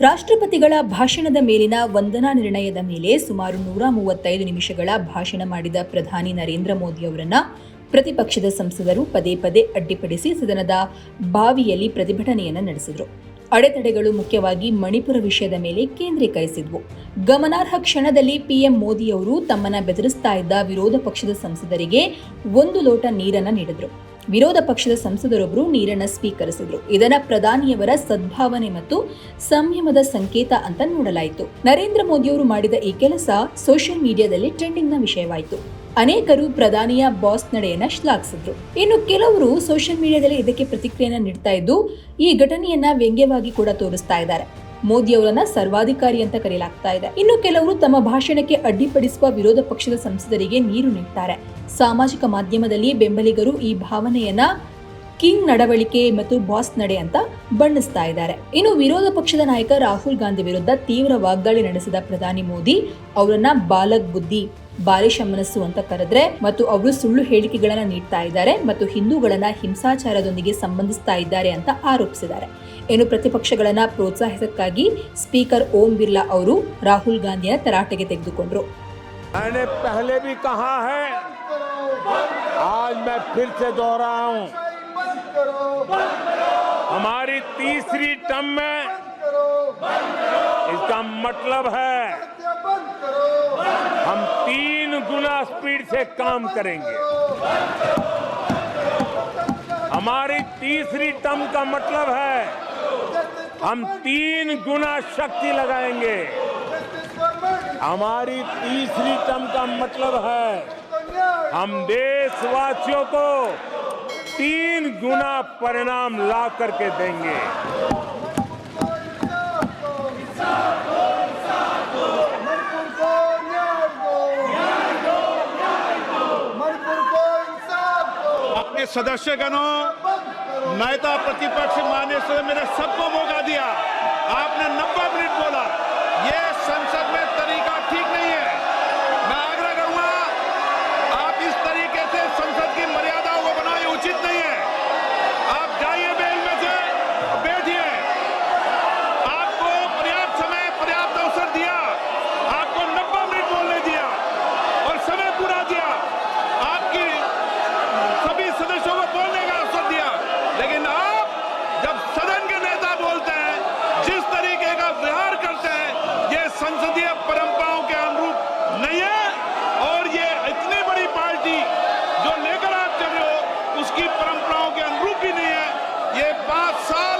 ರಾಷ್ಟ್ರಪತಿಗಳ ಭಾಷಣದ ಮೇಲಿನ ವಂದನಾ ನಿರ್ಣಯದ ಮೇಲೆ ಸುಮಾರು ನೂರ ಮೂವತ್ತೈದು ನಿಮಿಷಗಳ ಭಾಷಣ ಮಾಡಿದ ಪ್ರಧಾನಿ ನರೇಂದ್ರ ಮೋದಿ ಅವರನ್ನ ಪ್ರತಿಪಕ್ಷದ ಸಂಸದರು ಪದೇ ಪದೇ ಅಡ್ಡಿಪಡಿಸಿ ಸದನದ ಬಾವಿಯಲ್ಲಿ ಪ್ರತಿಭಟನೆಯನ್ನು ನಡೆಸಿದರು. ಅಡೆತಡೆಗಳು ಮುಖ್ಯವಾಗಿ ಮಣಿಪುರ ವಿಷಯದ ಮೇಲೆ ಕೇಂದ್ರೀಕರಿಸಿದ್ವು. ಗಮನಾರ್ಹ ಕ್ಷಣದಲ್ಲಿ ಪಿಎಂ ಮೋದಿಯವರು ತಮ್ಮನ್ನ ಬೆದರಿಸ್ತಾ ಇದ್ದ ವಿರೋಧ ಪಕ್ಷದ ಸಂಸದರಿಗೆ ಒಂದು ಲೋಟ ನೀರನ್ನು ನೀಡಿದ್ರು. ವಿರೋಧ ಪಕ್ಷದ ಸಂಸದರೊಬ್ಬರು ನೀರನ್ನ ಸ್ವೀಕರಿಸಿದ್ರು. ಇದನ್ನ ಪ್ರಧಾನಿಯವರ ಸದ್ಭಾವನೆ ಮತ್ತು ಸಂಯಮದ ಸಂಕೇತ ಅಂತ ನೋಡಲಾಯಿತು. ನರೇಂದ್ರ ಮೋದಿಯವರು ಮಾಡಿದ ಈ ಕೆಲಸ ಸೋಷಿಯಲ್ ಮೀಡಿಯಾದಲ್ಲಿ ಟ್ರೆಂಡಿಂಗ್ನ ವಿಷಯವಾಯಿತು. ಅನೇಕರು ಪ್ರಧಾನಿಯ ಬಾಸ್ ನಡೆಯನ್ನ ಶ್ಲಾಘಿಸಿದ್ರು. ಇನ್ನು ಕೆಲವರು ಸೋಷಿಯಲ್ ಮೀಡಿಯಾದಲ್ಲಿ ಇದಕ್ಕೆ ಪ್ರತಿಕ್ರಿಯೆಯನ್ನ ನೀಡ್ತಾ ಇದ್ದು ಈ ಘಟನೆಯನ್ನ ವ್ಯಂಗ್ಯವಾಗಿ ಕೂಡ ತೋರಿಸ್ತಾ ಇದ್ದಾರೆ. ಮೋದಿ ಅವರನ್ನ ಸರ್ವಾಧಿಕಾರಿ ಅಂತ ಕರೆಯಲಾಗ್ತಾ ಇದೆ. ಇನ್ನು ಕೆಲವರು ತಮ್ಮ ಭಾಷಣಕ್ಕೆ ಅಡ್ಡಿಪಡಿಸುವ ವಿರೋಧ ಪಕ್ಷದ ಸಂಸದರಿಗೆ ನೀರು ನೀಡ್ತಾರೆ. ಸಾಮಾಜಿಕ ಮಾಧ್ಯಮದಲ್ಲಿ ಬೆಂಬಲಿಗರು ಈ ಭಾವನೆಯನ್ನ ಕಿಂಗ್ ನಡವಳಿಕೆ ಮತ್ತು ಬಾಸ್ ನಡೆ ಅಂತ ಬಣ್ಣಿಸ್ತಾ ಇದ್ದಾರೆ ಇನ್ನು ವಿರೋಧ ಪಕ್ಷದ ನಾಯಕ ರಾಹುಲ್ ಗಾಂಧಿ ವಿರುದ್ಧ ತೀವ್ರ ವಾಗ್ದಾಳಿ ನಡೆಸಿದ ಪ್ರಧಾನಿ ಮೋದಿ ಅವರನ್ನ ಬಾಲಕ್ ಬುದ್ಧಿ ಬಾಲಿಶ ಮನಸ್ಸು ಅಂತ ಕರೆದ್ರೆ ಮತ್ತು ಅವರು ಸುಳ್ಳು ಹೇಳಿಕೆಗಳನ್ನ ನೀಡ್ತಾ ಇದ್ದಾರೆ ಮತ್ತು ಹಿಂದೂಗಳನ್ನ ಹಿಂಸಾಚಾರದೊಂದಿಗೆ ಸಂಬಂಧಿಸ್ತಾ ಇದ್ದಾರೆ ಅಂತ ಆರೋಪಿಸಿದ್ದಾರೆ ಇನ್ನು ಪ್ರತಿಪಕ್ಷಗಳನ್ನ ಪ್ರೋತ್ಸಾಹಿಸಕ್ಕಾಗಿ ಸ್ಪೀಕರ್ ಓಂ ಬಿರ್ಲಾ ಅವರು ರಾಹುಲ್ ಗಾಂಧಿಯ ತರಾಟೆಗೆ ತೆಗೆದುಕೊಂಡ್ರು मैंने पहले भी कहा है आज मैं फिर से दोहराऊं हमारी तीसरी टर्म में इसका मतलब है हम तीन गुना स्पीड से काम करेंगे। हमारी तीसरी टर्म का मतलब है हम तीन गुना शक्ति लगाएँगे। हमारी तीसरी टर्म का मतलब है हम देशवासियों को तीन गुना परिणाम ला करके देंगे। अपने सदस्यगणों, नेता प्रतिपक्ष मान्य मेरे सबको मौका दिया। परंपराओं के अनुरूप ही नहीं है। ये पाँच साल